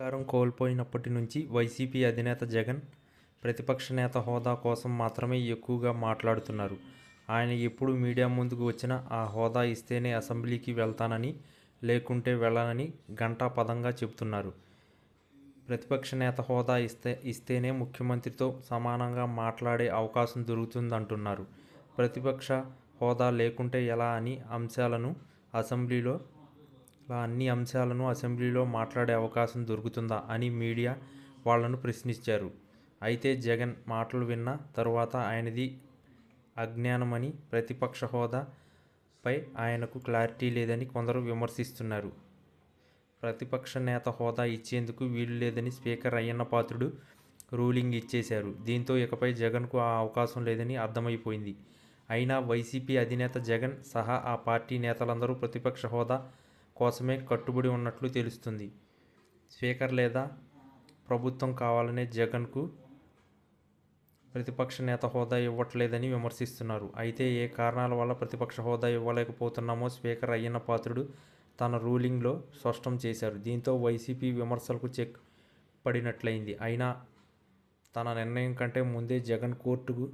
అధికారం కోల్పోయినప్పటి నుంచి వైసీపీ అధినేత జగన్ ప్రతిపక్ష నేత హోదా కోసం మాత్రమే ఎక్కువగా మాట్లాడుతున్నారు. ఆయన ఎప్పుడు మీడియా ముందుకు వచ్చినా ఆ హోదా ఇస్తేనే అసెంబ్లీకి వెళ్తానని లేకుంటే వెళ్ళనని గంటా పదంగా చెబుతున్నారు. ప్రతిపక్ష నేత హోదా ఇస్తే ఇస్తేనే ముఖ్యమంత్రితో సమానంగా మాట్లాడే అవకాశం దొరుకుతుందంటున్నారు. ప్రతిపక్ష హోదా లేకుంటే ఎలా అని అంశాలను అసెంబ్లీలో అన్ని అంశాలను అసెంబ్లీలో మాట్లాడే అవకాశం దొరుకుతుందా అని మీడియా వాళ్ళను ప్రశ్నించారు. అయితే జగన్ మాటలు విన్న తరువాత ఆయనది అజ్ఞానమని ప్రతిపక్ష హోదాపై ఆయనకు క్లారిటీ లేదని కొందరు విమర్శిస్తున్నారు. ప్రతిపక్ష నేత హోదా ఇచ్చేందుకు వీలు లేదని స్పీకర్ అయ్యన్న పాత్రుడు రూలింగ్ ఇచ్చేశారు. దీంతో ఇకపై జగన్కు ఆ అవకాశం లేదని అర్థమైపోయింది. అయినా వైసీపీ అధినేత జగన్ సహా ఆ పార్టీ నేతలందరూ ప్రతిపక్ష హోదా కోసమే కట్టుబడి ఉన్నట్లు తెలుస్తుంది. స్పీకర్ లేదా ప్రభుత్వం కావాలనే జగన్కు ప్రతిపక్ష నేత హోదా ఇవ్వట్లేదని విమర్శిస్తున్నారు. అయితే ఏ కారణాల వల్ల ప్రతిపక్ష హోదా ఇవ్వలేకపోతున్నామో స్పీకర్ అయ్యన్న పాత్రుడు తన రూలింగ్లో స్పష్టం చేశారు. దీంతో వైసీపీ విమర్శలకు చెక్ పడినట్లయింది. అయినా తన నిర్ణయం కంటే ముందే జగన్ కోర్టుకు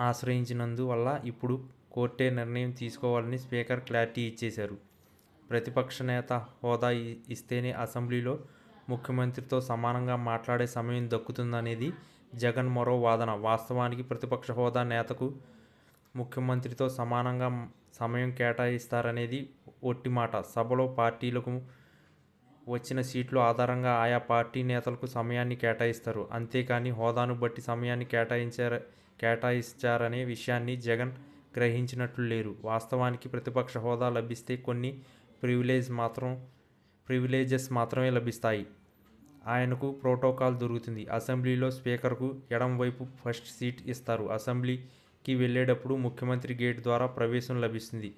ఆశ్రయించినందువల్ల ఇప్పుడు కోర్టే నిర్ణయం తీసుకోవాలని స్పీకర్ క్లారిటీ ఇచ్చేశారు. ప్రతిపక్ష నేత హోదా ఇస్తేనే అసెంబ్లీలో ముఖ్యమంత్రితో సమానంగా మాట్లాడే సమయం దక్కుతుందనేది జగన్ మరో వాదన. వాస్తవానికి ప్రతిపక్ష హోదా నేతకు ముఖ్యమంత్రితో సమానంగా సమయం కేటాయిస్తారనేది ఒట్టి మాట. సభలో పార్టీలకు వచ్చిన సీట్లు ఆధారంగా ఆయా పార్టీ నేతలకు సమయాన్ని కేటాయిస్తారు. అంతేకాని హోదాను బట్టి సమయాన్ని కేటాయించారు కేటాయించారనే విషయాన్ని జగన్ గ్రహించినట్లు లేరు. వాస్తవానికి ప్రతిపక్ష హోదా లభిస్తే కొన్ని ప్రివిలేజ్ మాత్రం ప్రివిలేజెస్ మాత్రమే లభిస్తాయి. ఆయనకు ప్రోటోకాల్ దొరుకుతుంది. అసెంబ్లీలో స్పీకర్కు ఎడం వైపు ఫస్ట్ సీట్ ఇస్తారు. అసెంబ్లీకి వెళ్ళేటప్పుడు ముఖ్యమంత్రి గేట్ ద్వారా ప్రవేశం లభిస్తుంది.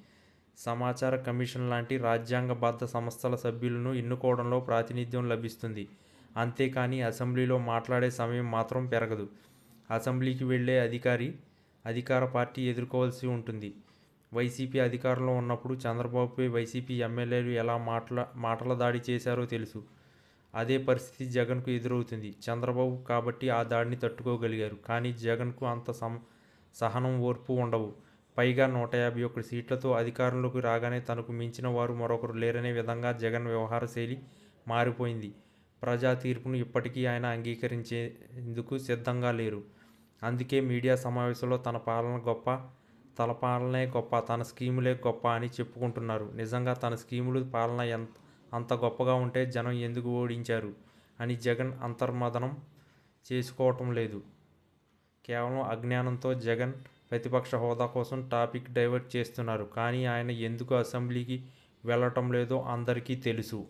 సమాచార కమిషన్ లాంటి రాజ్యాంగబద్ధ సంస్థల సభ్యులను ఎన్నుకోవడంలో ప్రాతినిధ్యం లభిస్తుంది. అంతేకాని అసెంబ్లీలో మాట్లాడే సమయం మాత్రం పెరగదు. అసెంబ్లీకి వెళ్ళే అధికారి అధికార పార్టీ ఎదుర్కోవాల్సి ఉంటుంది. వైసీపీ అధికారంలో ఉన్నప్పుడు చంద్రబాబుపై వైసీపీ ఎమ్మెల్యేలు ఎలా మాటల మాటల దాడి చేశారో తెలుసు. అదే పరిస్థితి జగన్కు ఎదురవుతుంది. చంద్రబాబు కాబట్టి ఆ దాడిని తట్టుకోగలిగారు. కానీ జగన్కు అంత సమ సహనం ఓర్పు ఉండవు. పైగా నూట యాభై ఒకటి సీట్లతో అధికారంలోకి రాగానే తనకు మించిన వారు మరొకరు లేరనే విధంగా జగన్ వ్యవహార శైలి మారిపోయింది. ప్రజా తీర్పును ఇప్పటికీ ఆయన అంగీకరించేందుకు సిద్ధంగా లేరు. అందుకే మీడియా సమావేశంలో తన పాలన గొప్ప తల పాలనే గొప్ప తన స్కీములే గొప్ప అని చెప్పుకుంటున్నారు. నిజంగా తన స్కీములు పాలన ఎంత అంత గొప్పగా ఉంటే జనం ఎందుకు ఓడించారు? అని జగన్ అంతర్మదనం చేసుకోవటం లేదు. కేవలం అజ్ఞానంతో జగన్ ప్రతిపక్ష హోదా కోసం టాపిక్ డైవర్ట్ చేస్తున్నారు. కానీ ఆయన ఎందుకు అసెంబ్లీకి వెళ్ళటం లేదో అందరికీ తెలుసు.